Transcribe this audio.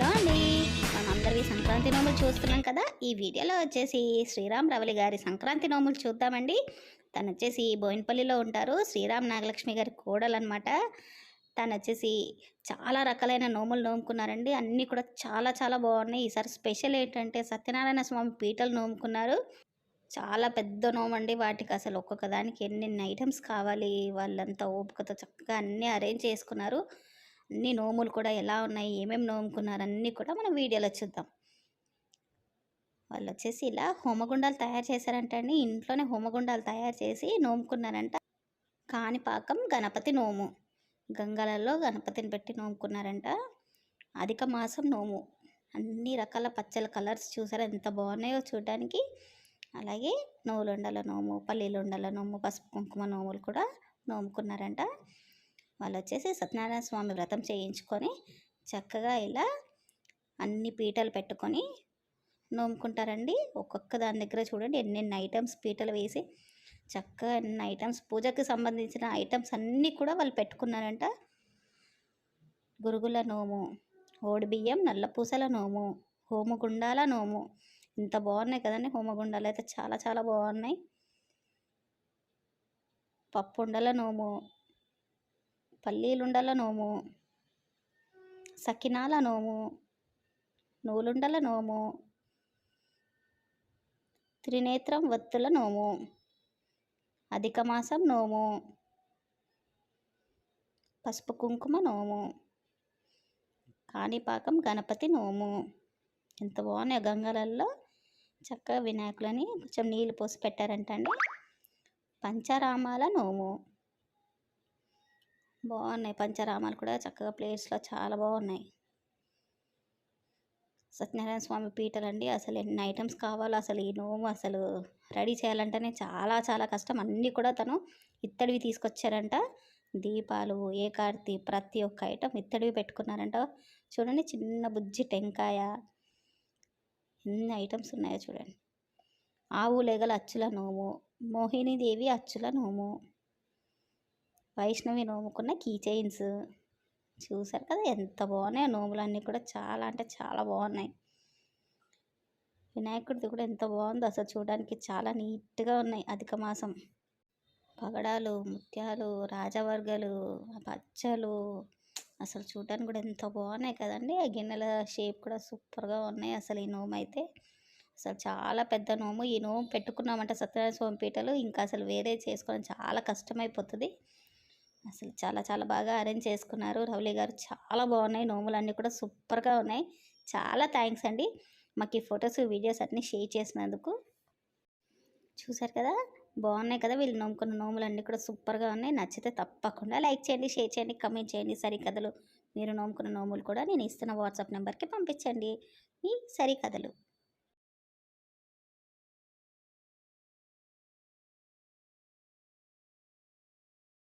Hello అండి. మనందరివి సంక్రాంతి నోములు చూస్తున్నాం కదా. ఈ వీడియోలో వచ్చేసి శ్రీరామ్ రవలి గారి సంక్రాంతి నోములు చూద్దామండి. తను వచ్చేసి బోయినపల్లిలో ఉంటారు. శ్రీరామ్ నాగలక్ష్మి గారి కోడలన్నమాట. తను వచ్చేసి చాలా రకాలైన నోములు నోముకున్నారండి. అన్నీ కూడా చాలా చాలా బాగున్నాయి. ఈసారి స్పెషల్ ఏంటంటే సత్యనారాయణ స్వామి పీటలు నోముకున్నారు. చాలా పెద్ద నోమండి. వాటికి అసలు ఒక్కొక్క దానికి ఎన్నెన్ని ఐటమ్స్ కావాలి? వాళ్ళంతా ఓపికతో చక్కగా అన్నీ అరేంజ్ చేసుకున్నారు. అన్ని నోములు కూడా ఎలా ఉన్నాయి ఏమేమి నోముకున్నారు అన్నీ కూడా మనం వీడియోలో చూద్దాం. వాళ్ళు వచ్చేసి ఇలా హోమగుండాలు తయారు చేశారంట అండి. ఇంట్లోనే హోమగుండాలు తయారు చేసి నోముకున్నారంట. కాణిపాకం గణపతి నోము గంగలలో గణపతిని పెట్టి నోముకున్నారంట. అధిక మాసం నోము. అన్ని రకాల పచ్చల కలర్స్ చూసారా ఎంత బాగున్నాయో చూడడానికి. అలాగే నువ్వులుండల నోము పల్లీలుండల నోము పసుపు కుంకుమ నోములు కూడా నోముకున్నారంట. వాళ్ళు వచ్చేసి సత్యనారాయణ స్వామి వ్రతం చేయించుకొని చక్కగా ఇలా అన్ని పీటలు పెట్టుకొని నోముకుంటారండి. ఒక్కొక్క దాని దగ్గర చూడండి ఎన్నెన్ని ఐటమ్స్ పీటలు వేసి చక్కగా ఎన్ని ఐటమ్స్ పూజకి సంబంధించిన ఐటమ్స్ అన్నీ కూడా వాళ్ళు పెట్టుకున్నారంట. గురుగుల నోము ఓడిబియ్యం నల్లపూసల నోము హోమగుండాల నోము. ఇంత బాగున్నాయి కదండి హోమగుండాలు అయితే చాలా చాలా బాగున్నాయి. పప్పుండల నోము పల్లీలుండల నోము సకినాల నోము నూలుండల నోము త్రినేత్రం వత్తుల నోము అధిక మాసం నోము పసుపు కుంకుమ నోము కాణిపాకం గణపతి నోము. ఎంత బాగున్నాయి గంగలల్లో. చక్కగా వినాయకులని కొంచెం నీళ్ళు పోసి పెట్టారంటండి. పంచరామాల నోము. బాగున్నాయి. పంచరామాలు కూడా చక్కగా ప్లేట్స్లో చాలా బాగున్నాయి. సత్యనారాయణ స్వామి పీటలండి అసలు ఎన్ని ఐటమ్స్ కావాలో అసలు ఈ నోము అసలు రెడీ చేయాలంటేనే చాలా చాలా కష్టం. అన్నీ కూడా తను ఇత్తడివి తీసుకొచ్చారంట. దీపాలు ఏకార్తి ప్రతి ఒక్క ఐటమ్ ఇత్తడివి పెట్టుకున్నారంట. చూడండి చిన్న బుజ్జి టెంకాయ. ఎన్ని ఐటమ్స్ ఉన్నాయో చూడండి. ఆవు లేగల అచ్చుల నోము. మోహినీదేవి అచ్చుల నోము. వైష్ణవి నోముకున్న కీ చైన్స్. చూసారు కదా ఎంత బాగున్నాయి నోములు అన్నీ కూడా చాలా అంటే చాలా బాగున్నాయి. వినాయకుడిది కూడా ఎంత బాగుందో అసలు చూడడానికి చాలా నీట్గా ఉన్నాయి అధిక మాసం. పగడాలు ముత్యాలు రాజవర్గలు పచ్చలు అసలు చూడడానికి కూడా ఎంత బాగున్నాయి కదండి. ఆ గిన్నెల షేప్ కూడా సూపర్గా ఉన్నాయి అసలు ఈ నోము అయితే. అసలు చాలా పెద్ద నోము. ఈ నోము పెట్టుకున్నామంటే సత్యనారాయణ స్వామి పీటలు ఇంకా అసలు వేరే చేసుకోవడం చాలా కష్టమైపోతుంది. అసలు చాలా చాలా బాగా అరేంజ్ చేసుకున్నారు. రౌలీ గారు చాలా బాగున్నాయి. నోములన్నీ కూడా సూపర్గా ఉన్నాయి. చాలా థ్యాంక్స్ అండి. మాకు ఈ ఫొటోస్ వీడియోస్ అన్నీ షేర్ చేసినందుకు. చూసారు కదా? బాగున్నాయి కదా వీళ్ళు నోముకున్న నోములు అన్నీ కూడా సూపర్గా ఉన్నాయి. నచ్చితే తప్పకుండా లైక్ చేయండి షేర్ చేయండి కమెంట్ చేయండి. సరికథలు మీరు నోముకున్న నోములు కూడా నేను ఇస్తున్న వాట్సాప్ నెంబర్కి పంపించండి. ఈ సరికథలు.